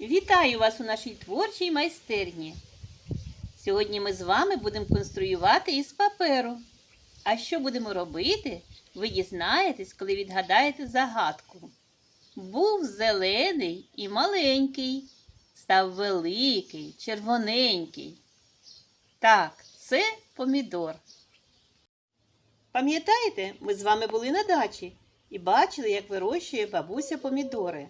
Вітаю вас у нашій творчій майстерні. Сьогодні ми з вами будемо конструювати із паперу. А що будемо робити, ви дізнаєтесь, коли відгадаєте загадку. Був зелений і маленький, став великий, червоненький. Так, це помідор. Пам'ятаєте, ми з вами були на дачі і бачили, як вирощує бабуся помідори.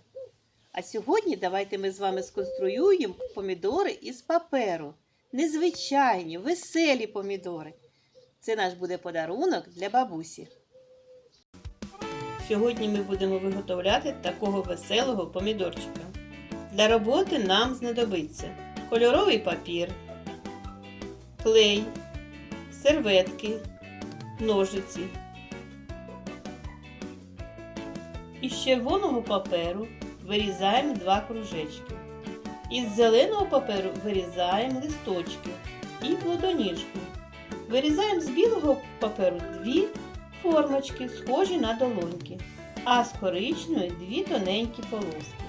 А сьогодні давайте ми з вами сконструюємо помідори із паперу. Незвичайні, веселі помідори. Це наш буде подарунок для бабусі. Сьогодні ми будемо виготовляти такого веселого помідорчика. Для роботи нам знадобиться кольоровий папір, клей, серветки, ножиці. Із червоного паперу вирізаємо два кружечки. Із зеленого паперу вирізаємо листочки і плодоніжку. Вирізаємо з білого паперу дві формочки, схожі на долоньки, а з коричневої дві тоненькі полоски.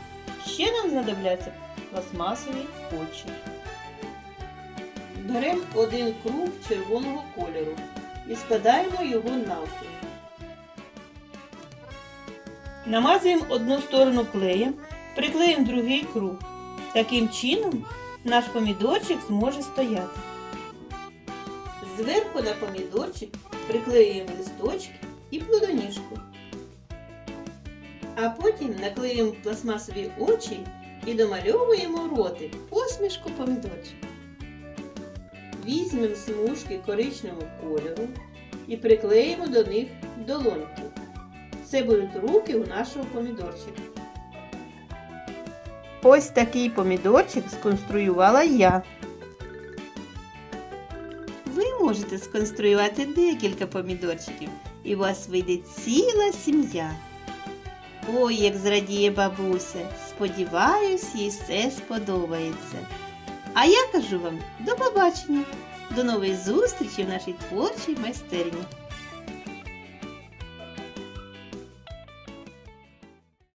Ще нам знадобляться пластмасові очі. Беремо один круг червоного кольору і складаємо його навпіл. Намазуємо одну сторону клеєм, приклеїмо другий круг. Таким чином наш помідорчик зможе стояти. Зверху на помідорчик приклеюємо листочки і плодоніжку. А потім наклеїмо пластмасові очі і домальовуємо ротик, посмішку помідорчика. Візьмемо смужки коричневого кольору і приклеїмо до них долоньки. Це будуть руки у нашого помідорчика. Ось такий помідорчик сконструювала я. Ви можете сконструювати декілька помідорчиків, і у вас вийде ціла сім'я. Ой, як зрадіє бабуся! Сподіваюсь, їй все сподобається. А я кажу вам до побачення, до нової зустрічі в нашій творчій майстерні.